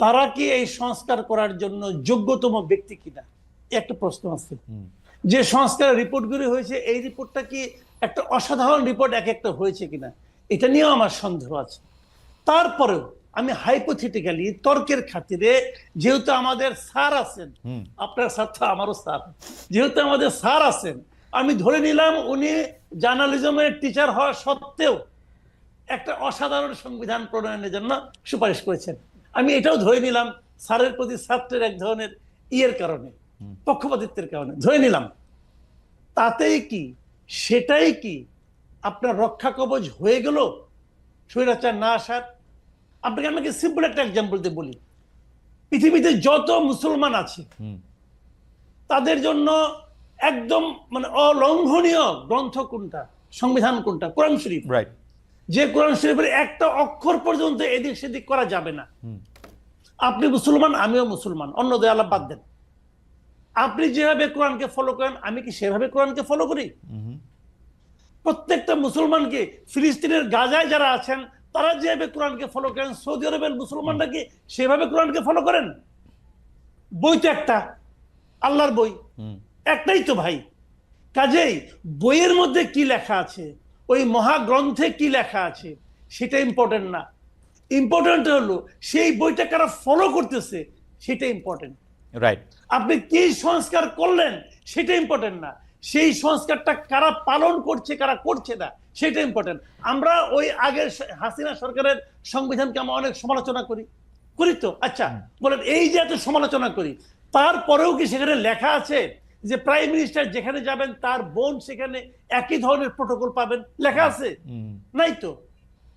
তারা কি এই সংস্কার করার জন্য যোগ্যতম ব্যক্তি কিনা? একটা প্রশ্ন আছে। যে সংস্কারের রিপোর্টগুলি হয়েছে এই রিপোর্টটা কি একটা অসাধারণ রিপোর্ট এক একটা হয়েছে কিনা? এটা নিয়েও আমার সন্দেহ আছে। তারপরেও আমি হাইপোথেটিক্যালি তর্কের খাতিরে যেহেতু আমাদের স্যার আছেন আপনার স্যার তো আমারও স্যার যেহেতু আমাদের স্যার আছেন আমি ধরে নিলাম উনি জার্নালিজমের টিচার হওয়া সত্ত্বেও একটা অসাধারণ সংবিধান প্রণয়নের জন্য সুপারিশ করেছেন। আমি এটাও ধরে নিলাম স্যারের প্রতি ছাত্রের এক ধরনের ইয়ের কারণে পক্ষপাতিত্বের কারণে ধরে নিলাম। তাতেই কি সেটাই কি আপনার রক্ষা কবচ হয়ে গেল? স্বৈরাচার না আসার? আপনাকে আমাকে সিম্পল একটা এক্সাম্পল দিয়ে বলি। পৃথিবীতে যত মুসলমান আছে তাদের জন্য একদম মানে অলঙ্ঘনীয় গ্রন্থ কোনটা সংবিধান কোনটা কোরআন শরীফ। রাইট যে কোরআন শরীফের একটা অক্ষর পর্যন্ত এদিক সেদিক করা যাবে না। আপনি মুসলমান আমিও মুসলমান অন্য দয়ালা বাদ দেন। আপনি যেভাবে কোরআনকে ফলো করেন আমি কি সেভাবে কোরআনকে ফলো করি? প্রত্যেকটা মুসলমানকে ফিলিস্তিনের গাজায় যারা আছেন তারা যেভাবে কোরআনকে ফলো করেন সৌদি আরবের মুসলমানরা কি সেভাবে কোরআনকে ফলো করেন? বই তো একটা আল্লাহর বই। একটাই তো ভাই। কাজেই বইয়ের মধ্যে কি লেখা আছে? ওই মহাগ্রন্থে কি লেখা আছে? সেটা ইম্পর্টেন্ট না। ইম্পর্টেন্ট হলো সেই বইটা কারা ফলো করতেছে সেটা ইম্পর্টেন্ট রাইট আপনি কি সংস্কার করলেন সেটা ইম্পর্টেন্ট না। সেই সংস্কারটা কারা পালন করছে কারা করছে না সেটা ইম্পর্টেন্ট আমরা ওই আগের হাসিনা সরকারের সংবিধানকে আমরা অনেক সমালোচনা করি। করি তো? আচ্ছা বলেন এই যে এত সমালোচনা করি তারপরেও কি সেখানে লেখা আছে? যে প্রাইম মিনিস্টার যেখানে যাবেন তার বোন সেখানে একই ধরনের প্রোটোকল পাবেন। লেখা আছে? নাই তো?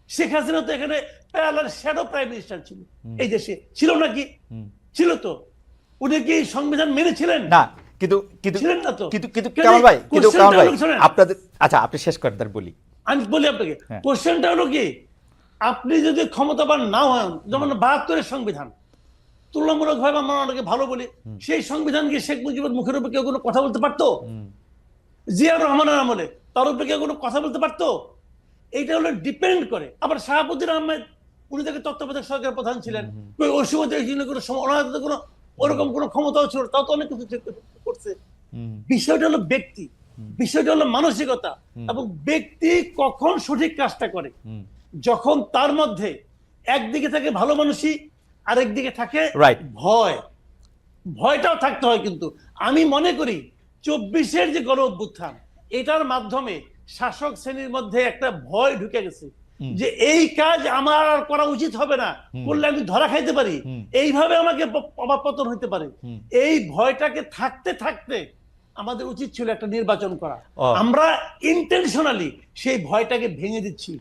শেখ হাসিনা তো এখানে প্যারালাল শ্যাডো প্রাইম মিনিস্টার ছিল। এই দেশে। ছিল নাকি? ছিল তো। উনি কি সংবিধান মেনেছিলেন? না কিন্তু কিন্তু। কিন্তু কিন্তু কামাল ভাই? কিন্তু কামাল ভাই? আপনাদের আচ্ছা আপনি শেষ করেন তার বলি। আমি বলি আপনাকে হ্যাঁ। কোশ্চেনটা হলো কি? আপনি যদি ক্ষমতাবান না হন যেমন বাহাত্তরের সংবিধান তুলনামূলক ভাবে আমরা অনেকে ভালো বলি। সেই সংবিধান কি শেখ মুজিবের মুখের উপর কেউ কোনো কথা বলতে পারতো? জিয়াউর রহমানের আমলে তার উপরে কেউ কোনো কথা বলতে পারতো? এইটা হলো ডিপেন্ড করে। আবার শাহাবুদ্দিন আহমেদ উনি তাকে তত্ত্বাবধায়ক সরকার প্রধান ছিলেন। ওই সময় কোনো সম- কোনো ওরকম কোনো ক্ষমতাও ছিল তাও তো অনেক কিছু করছে। বিষয়টা হলো ব্যক্তি। বিষয়টা হলো মানসিকতা। এবং ব্যক্তি কখন সঠিক কাজটা করে? যখন তার মধ্যে একদিকে থাকে ভালো মানুষই আরেক দিকে থাকে. ভয়। ভয়টাও থাকতে হয় কিন্তু। আমি মনে করি চব্বিশের যে গণ অভ্যুত্থান এটার মাধ্যমে শাসক শ্রেণির মধ্যে একটা ভয় ঢুকে গেছে। যে এই কাজ আমার আর করা উচিত হবে না। করলে আমি ধরা খাইতে পারি। এইভাবে আমাকে অবাপতন হইতে পারে। এই ভয়টাকে থাকতে থাকতে আমাদের উচিত ছিল একটা নির্বাচন করা। আমরা ইন্টেনশনালি সেই ভয়টাকে ভেঙে দিচ্ছি।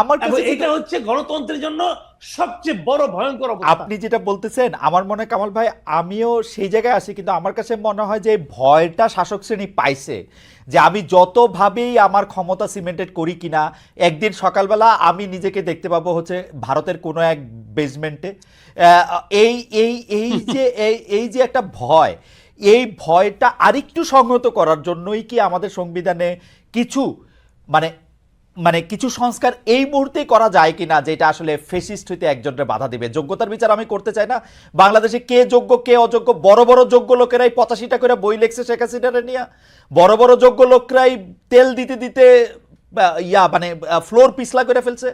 আমার এটা হচ্ছে গণতন্ত্রের জন্য সবচেয়ে বড় ভয়ঙ্কর আপনি যেটা বলতেছেন আমার মনে কামাল ভাই আমিও সেই জায়গায় আছি কিন্তু আমার কাছে মনে হয় যে ভয়টা শাসক শ্রেণি পাইছে যে আমি যতভাবেই আমার ক্ষমতা সিমেন্টেড করি কিনা একদিন সকালবেলা আমি নিজেকে দেখতে পাবো হচ্ছে ভারতের কোনো এক বেসমেন্টে এই এই এই যে এই যে একটা ভয় এই ভয়টা আরেকটু সংহত করার জন্যই কি আমাদের সংবিধানে কিছু মানে মানে কিছু সংস্কার এই মুহূর্তেই করা যায় কি কিনা যেটা আসলে ফেসিস্ট হইতে একজনের বাধা দিবে? যোগ্যতার বিচার আমি করতে চাই না। বাংলাদেশে কে যোগ্য, কে অযোগ্য, বড় বড় যোগ্য লোকেরাই পঁচাশিটা করে বই লেখছে শেখ হাসিনারে নিয়ে। বড় বড় যোগ্য লোকরাই তেল দিতে দিতে ইয়া মানে ফ্লোর পিছলা করে ফেলছে।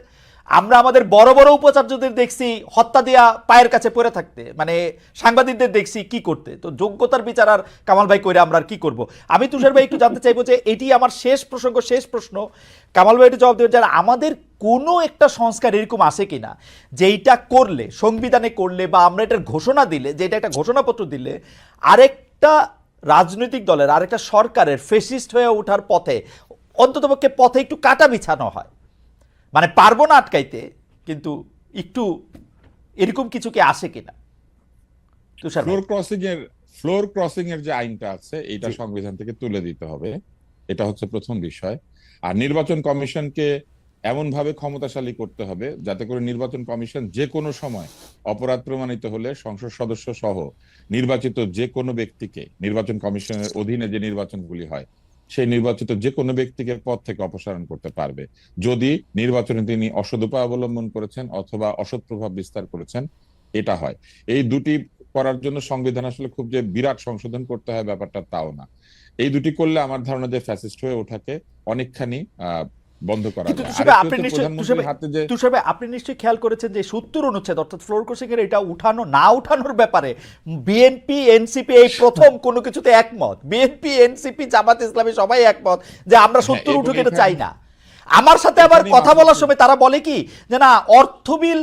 আমরা আমাদের বড় বড় উপাচার্যদের দেখছি, হত্যা দিয়া পায়ের কাছে পড়ে থাকতে। মানে সাংবাদিকদের দেখছি কি করতে। তো যোগ্যতার বিচার আর কামাল ভাই কইরে আমরা আর কি করব? আমি তুষার ভাই একটু জানতে চাইব যে এটি আমার শেষ প্রসঙ্গ, শেষ প্রশ্ন। কামাল ভাই একটু জবাব দেবেন যে আমাদের কোনো একটা সংস্কার এরকম আছে কিনা? যেইটা করলে, সংবিধানে করলে বা আমরা এটার ঘোষণা দিলে যেটা একটা ঘোষণাপত্র দিলে, আরেকটা রাজনৈতিক দলের, আরেকটা সরকারের ফেসিস্ট হয়ে ওঠার পথে, অন্ততপক্ষে পথে একটু কাটা বিছানো হয়। মানে পারব না আটকাইতে কিন্তু একটু এরকম কিছু কি আসে কিনা? তুষার ফ্লোর ক্রসিং এর ফ্লোর ক্রসিং এর যে আইনটা আছে এটা সংবিধান থেকে তুলে দিতে হবে। এটা হচ্ছে প্রথম বিষয়। আর নির্বাচন কমিশনকে এমন ভাবে ক্ষমতাশালী করতে হবে যাতে করে নির্বাচন কমিশন যে কোনো সময় অপরাধ প্রমাণিত হলে সংসদ সদস্য সহ নির্বাচিত যে কোনো ব্যক্তিকে নির্বাচন কমিশনের অধীনে যে নির্বাচনগুলি হয় সেই নির্বাচিত যে কোনো ব্যক্তিকে পদ থেকে অপসারণ করতে পারবে। যদি নির্বাচনে তিনি অসদুপায় অবলম্বন করেছেন অথবা অসৎ প্রভাব বিস্তার করেছেন, এটা হয়। এই দুটি করার জন্য সংবিধান আসলে খুব যে বিরাট সংশোধন করতে হয় ব্যাপারটা তাও না। এই দুটি করলে আমার ধারণা যে ফ্যাসিস্ট হয়ে ওঠাকে অনেকখানি বন্ধ করা কিন্তু আপনি নিশ্চয়ই- আপনি খেয়াল করেছেন যে সত্তর অনুচ্ছেদ অর্থাৎ ফ্লোর কোর্সিং এর এটা উঠানো না উঠানোর ব্যাপারে বিএনপি এনসিপি এই প্রথম কোনো কিছুতে একমত। বিএনপি এনসিপি জামাত ইসলামী সবাই একমত যে আমরা সত্তর এবং উঠুক এটা চাই না। আমার সাথে আবার কথা বলার সময় তারা বলে কি যে না অর্থবিল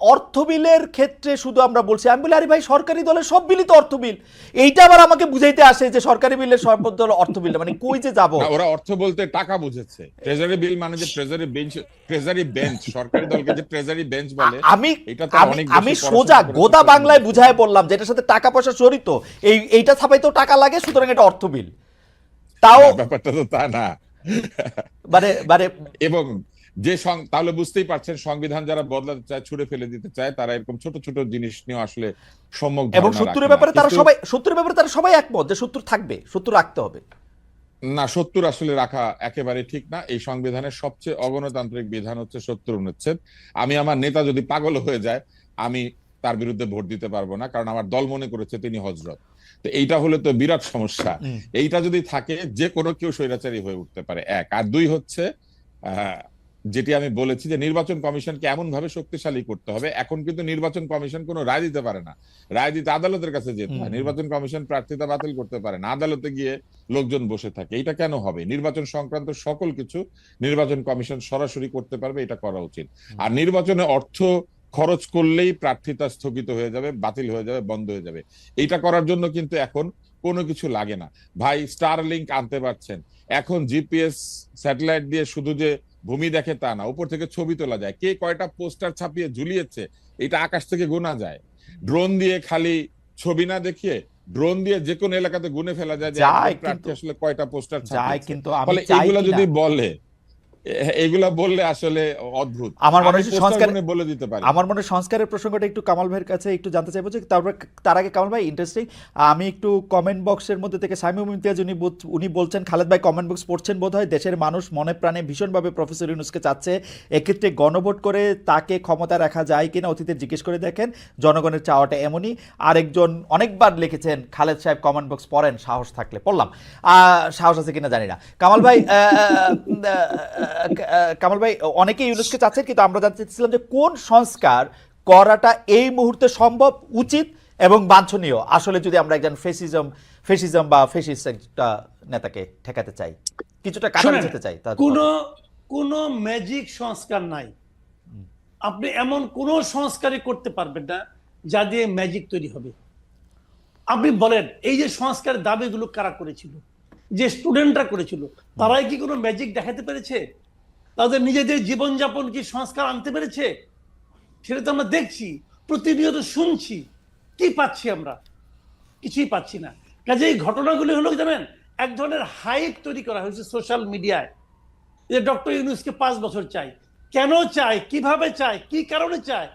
অর্থবিলের ক্ষেত্রে শুধু আমরা বলছি আমি বলি আরে ভাই সরকারি দলের সব বিলই তো অর্থ বিল এইটা আবার আমাকে বুঝাইতে আসে যে সরকারি বিলের সর্বত দল অর্থবিল মানে কই যে যাব? ওরা অর্থ বলতে টাকা বুঝেছে। ট্রেজারি বিল মানে যে ট্রেজারি বেঞ্চ ট্রেজারি বেঞ্চ সরকারি দলকে যে ট্রেজারি বেঞ্চ বলে আমি এটা তো আমি অনেক আমি সোজা গোদা বাংলায় বুঝায় বললাম যেটার সাথে টাকা পয়সা জড়িত। এই এইটা ছাপাইতেও টাকা লাগে সুতরাং এটা অর্থ বিল তাও ব্যাপারটা তো তা না। মানে মানে এবং যে সং- তাহলে বুঝতেই পারছেন সংবিধান যারা বদলাতে চায় ছুড়ে ফেলে দিতে চায় তারা এরকম ছোট ছোট জিনিস নিয়ে আসলে সম্যক এবং সত্তরের। ব্যাপারে তারা সবাই সত্তরের ব্যাপারে তারা সবাই একমত যে সত্তর থাকবে সত্তর রাখতে হবে। না সত্তর আসলে রাখা একেবারে ঠিক না। এই সংবিধানের সবচেয়ে অগণতান্ত্রিক বিধান হচ্ছে সত্তর অনুচ্ছেদ। আমি আমার নেতা যদি পাগল হয়ে যায় আমি তার বিরুদ্ধে ভোট দিতে পারব না কারণ আমার দল মনে করেছে তিনি হজরত। তো এইটা হলে তো বিরাট সমস্যা। এইটা যদি থাকে যে কোনো কেউ স্বৈরাচারী হয়ে উঠতে পারে। এক। আর দুই হচ্ছে আহ, যেটি আমি বলেছি যে নির্বাচন কমিশনকে এমন ভাবে শক্তিশালী করতে হবে। এখন কিন্তু নির্বাচন কমিশন কোনো রায় দিতে পারে না। রায় দিতে আদালতের কাছে যেতে হয়। নির্বাচন কমিশন প্রার্থিতা বাতিল করতে পারে না। আদালতে গিয়ে লোকজন বসে থাকে। এটা কেন হবে? নির্বাচন সংক্রান্ত সকল কিছু নির্বাচন কমিশন সরাসরি করতে পারবে এটা করা উচিত। আর নির্বাচনে অর্থ খরচ করলেই প্রার্থিতা স্থগিত হয়ে যাবে বাতিল হয়ে যাবে বন্ধ হয়ে যাবে। এইটা করার জন্য কিন্তু এখন কোনো কিছু লাগে না। ভাই স্টার লিঙ্ক আনতে পারছেন। এখন জিপিএস স্যাটেলাইট দিয়ে শুধু যে ভূমি দেখে তা না উপর থেকে ছবি তোলা যায়। কে কয়টা পোস্টার ছাপিয়ে ঝুলিয়েছে এটা আকাশ থেকে গোনা যায়। ড্রোন দিয়ে খালি ছবি না দেখিয়ে ড্রোন দিয়ে যে কোনো এলাকাতে গুনে ফেলা যায় যে আসলে কয়টা পোস্টার যায় ছাপিয়েছে। কিন্তু এগুলা। যদি বলে এগুলা বললে আসলে অদ্ভুত। আমার মনে হয় সংস্কার- বলে দিতে পারি। আমার মনে হয় সংস্কারের প্রসঙ্গটা একটু কামাল ভাইয়ের কাছে একটু জানতে চাইব যে তারপরে তার আগে কামাল ভাই ইন্টারেস্টিং আমি একটু কমেন্ট বক্সের মধ্যে থেকে সাইমুম ইমতিয়াজ উনি উনি বলছেন খালেদ ভাই কমেন্ট বক্স পড়ছেন বোধ হয় দেশের মানুষ মনে প্রাণে ভীষণভাবে প্রফেসর ইউনুসকে চাচ্ছে এক্ষেত্রে গণভোট করে তাকে ক্ষমতা রাখা যায় কিনা অতীতে জিজ্ঞেস করে দেখেন জনগণের চাওয়াটা এমনই। আরেকজন অনেকবার লিখেছেন খালেদ সাহেব কমেন্ট বক্স পড়েন সাহস থাকলে পড়লাম। আহ, সাহস আছে কিনা জানি না। কামাল ভাই কামাল ভাই অনেকেই ইউনুসকে চাচ্ছেন কিন্তু আমরা জানতে চাচ্ছিলাম যে কোন সংস্কার করাটা এই মুহূর্তে সম্ভব উচিত এবং বাঞ্ছনীয়? আসলে যদি আমরা একজন ফেসিজম ফেসিজম বা ফেসিস্ট একটা নেতাকে ঠেকাতে চাই কিছুটা কাটাতে শোনেন, যেতে চাই কোনো কোনো ম্যাজিক সংস্কার নাই। আপনি এমন কোনো সংস্কারই করতে পারবেন না যা দিয়ে ম্যাজিক তৈরি হবে। আপনি বলেন এই যে সংস্কারের দাবিগুলো কারা করেছিল? যে স্টুডেন্টরা করেছিল তারাই কি কোনো ম্যাজিক দেখাতে পেরেছে? তাদের নিজেদের জীবনযাপন কি সংস্কার আনতে পেরেছে? সেটা তো আমরা দেখছি প্রতিনিয়ত শুনছি। কি পাচ্ছি আমরা? কিছুই পাচ্ছি না। কাজে এই ঘটনাগুলি হলো জানেন? এক ধরনের হাইপ তৈরি করা হয়েছে সোশ্যাল মিডিয়ায় যে ডক্টর ইউনুসকে পাঁচ বছর চাই। কেন চায় কীভাবে চায় কি কারণে চায়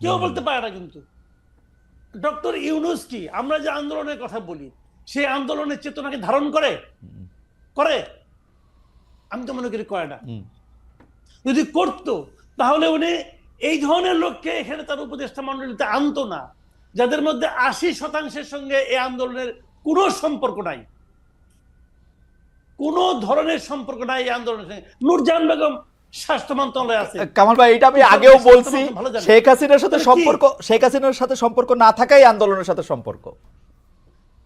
কেউ বলতে পারে না কিন্তু। ডক্টর ইউনুস কি? আমরা যে আন্দোলনের কথা বলি সেই আন্দোলনের চেতনাকে ধারণ করে? করে? আমি তো মনে করি করে না। যদি করত তাহলে উনি এই ধরনের লোককে এখানে তার উপদেষ্টা মন্ডলীতে আনতো না যাদের মধ্যে আশি শতাংশের সঙ্গে এই আন্দোলনের কোনো সম্পর্ক নাই। কোন ধরনের সম্পর্ক নাই এই আন্দোলনের সঙ্গে। নূরজাহান বেগম স্বাস্থ্য মন্ত্রণালয়ে আছে। কামাল ভাই এটা আমি আগেও বলছি। শেখ হাসিনার সাথে সম্পর্ক শেখ হাসিনার সাথে সম্পর্ক না থাকাই আন্দোলনের সাথে সম্পর্ক।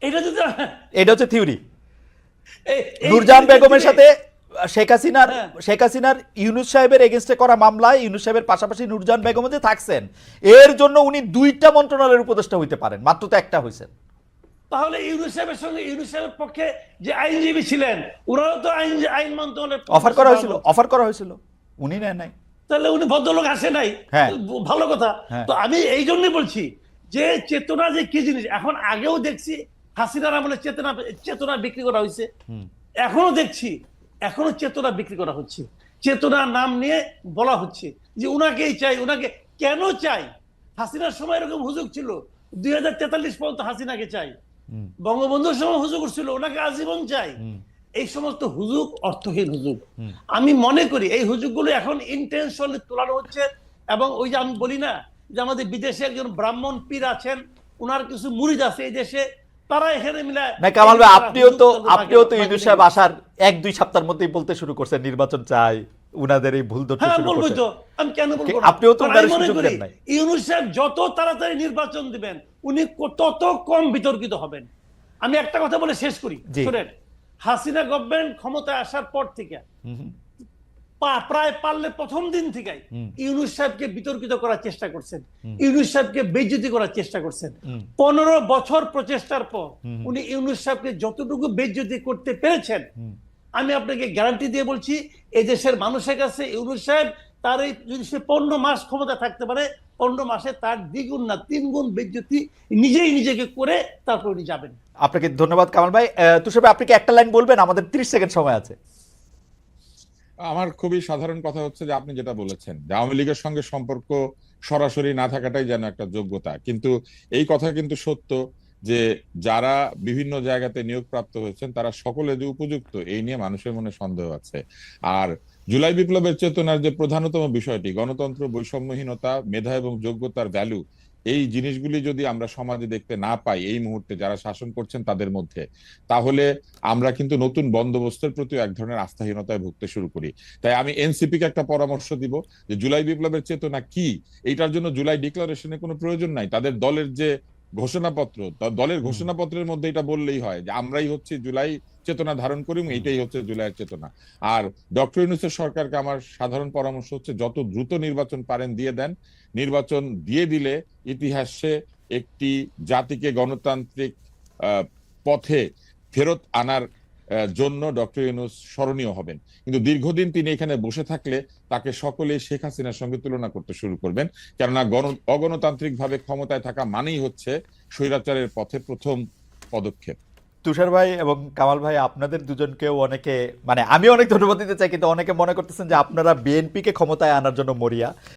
এটা যদি এটা হচ্ছে থিওরি। নূরজাহান বেগমের সাথে শেখ হাসিনার হ্যাঁ। শেখ হাসিনার ইউনুস সাহেবের এগেনস্টে করা মামলায় ইউনুস সাহেবের পাশাপাশি নূরজাহান বেগম যে থাকছেন এর জন্য উনি দুইটা মন্ত্রণালয়ের উপদেষ্টা হইতে পারেন মাত্র তো একটা হয়েছেন তাহলে ইউনুস সাহেবের সঙ্গে ইউনুস সাহেবের পক্ষে যে আইনজীবী ছিলেন ওনারাও তো আইন আইন মন্ত্রণালয়ের অফার করা হয়েছিল অফার করা হয়েছিল। উনি নেন নাই। তাহলে উনি ভদ্রলোক আসে নাই। হ্যাঁ। ভালো কথা। হ্যাঁ। তো আমি এই জন্যই বলছি যে চেতনা যে কি জিনিস এখন আগেও দেখছি হাসিনার আমলে চেতনা চেতনা বিক্রি করা হয়েছে এখনও দেখছি, এখনও চেতনা বিক্রি করা হচ্ছে। চেতনা নাম নিয়ে বলা হচ্ছে যে উনাকেই চাই, উনাকে কেন চাই? হাসিনার সময় এরকম হুজুগ ছিল। দুই হাজার তেতাল্লিশ পর্যন্ত হাসিনাকে চাই। বঙ্গবন্ধুর সময় হুজুগ ছিল ওনাকে আজীবন চাই। এই সমস্ত হুজুগ অর্থহীন হুজুগ। আমি মনে করি এই হুজুগগুলো এখন ইন্টেনশনালি তোলানো হচ্ছে এবং ওই যে আমি বলি না যে আমাদের বিদেশে একজন ব্রাহ্মণ পীর আছেন ওনার কিছু মুরিদ আছে এই দেশে তারা এখানে মিলে না কামাল ভাই আপনিও তো আপনিও তো ইউনুস সাহেব আসার এক দুই সপ্তাহের মধ্যেই বলতে শুরু করছেন নির্বাচন চাই। উনাদের এই ভুল ধরতে হ্যাঁ শুরু করছেন। তো আমি কেন বলব আপনিও তো মনে সুযোগ দেন নাই। ইউনুস সাহেব যত তাড়াতাড়ি নির্বাচন দিবেন উনি তত কম বিতর্কিত হবেন। আমি একটা কথা বলে শেষ করি শুনেন হাসিনা গভর্নমেন্ট ক্ষমতায় আসার পর থেকে প্রায় পারলে প্রথম দিন থেকেই ইউনুস সাহেবকে বিতর্কিত করার চেষ্টা করছেন। ইউনুস সাহেবকে বেজ্জতি করার চেষ্টা করছেন। পনেরো বছর প্রচেষ্টার পর উনি ইউনুস সাহেবকে যতটুকু বেজ্জতি করতে পেরেছেন আমি আপনাকে গ্যারান্টি দিয়ে বলছি এই দেশের মানুষের কাছে ইউনুস সাহেব তার এই যদি সে পনেরো মাস ক্ষমতা থাকতে পারে পনেরো মাসে তার দ্বিগুণ না তিনগুণ বেজ্জতি নিজেই নিজেকে করে তারপর উনি যাবেন। আপনাকে ধন্যবাদ কামাল ভাই। তুষার ভাই আপনি কি একটা লাইন বলবেন? আমাদের 30 সেকেন্ড সময় আছে। আমার খুবই সাধারণ কথা হচ্ছে যে আপনি যেটা বলেছেন, যে আওয়ামী লীগের সঙ্গে সম্পর্ক সরাসরি না থাকাটাই যেন একটা যোগ্যতা। কিন্তু এই কথা কিন্তু সত্য যে যারা বিভিন্ন জায়গাতে নিয়োগপ্রাপ্ত হয়েছেন, তারা সকলে যে উপযুক্ত, এই নিয়ে মানুষের মনে সন্দেহ আছে। আর জুলাই বিপ্লবের চেতনার যে প্রধানতম বিষয়টি, গণতন্ত্র বৈষম্যহীনতা, মেধা এবং যোগ্যতার ভ্যালু এই জিনিসগুলি যদি আমরা সমাজে দেখতে না পাই, এই মুহূর্তে যারা শাসন করছেন তাদের মধ্যে, তাহলে আমরা কিন্তু নতুন বন্দোবস্তের প্রতি এক ধরনের আস্থাহীনতায় ভুগতে শুরু করি। তাই আমি এনসিপি কে একটা পরামর্শ দিব যে, জুলাই বিপ্লবের চেতনা কি? এটার জন্য জুলাই ডিক্লারেশনের কোনো প্রয়োজন নাই। তাদের দলের যে ঘোষণাপত্র দলের ঘোষণাপত্রের মধ্যে এটা বললেই হয় যে আমরাই হচ্ছে জুলাই চেতনা ধারণ করি এবং এটাই হচ্ছে জুলাইয়ের চেতনা। আর ডক্টর ইউনুসের সরকারকে আমার সাধারণ পরামর্শ হচ্ছে যত দ্রুত নির্বাচন পারেন দিয়ে দেন। নির্বাচন দিয়ে দিলে ইতিহাসে একটি জাতিকে গণতান্ত্রিক পথে ফেরত আনার জন্য ডক্টর ইউনুস স্মরণীয় হবেন। কিন্তু দীর্ঘদিন তিনি এখানে বসে থাকলে তাকে সকলে শেখ হাসিনার সঙ্গে তুলনা করতে শুরু করবেন। কেননা গণ অগণতান্ত্রিক ভাবে ক্ষমতায় থাকা মানেই হচ্ছে স্বৈরাচারের পথে প্রথম পদক্ষেপ। তুষার ভাই এবং কামাল ভাই, আপনাদের দুজনকেও অনেকে মানে আমি অনেক ধন্যবাদ দিতে চাই, কিন্তু অনেকে মনে করতেছেন যে আপনারা বিএনপিকে ক্ষমতায় আনার জন্য মরিয়া।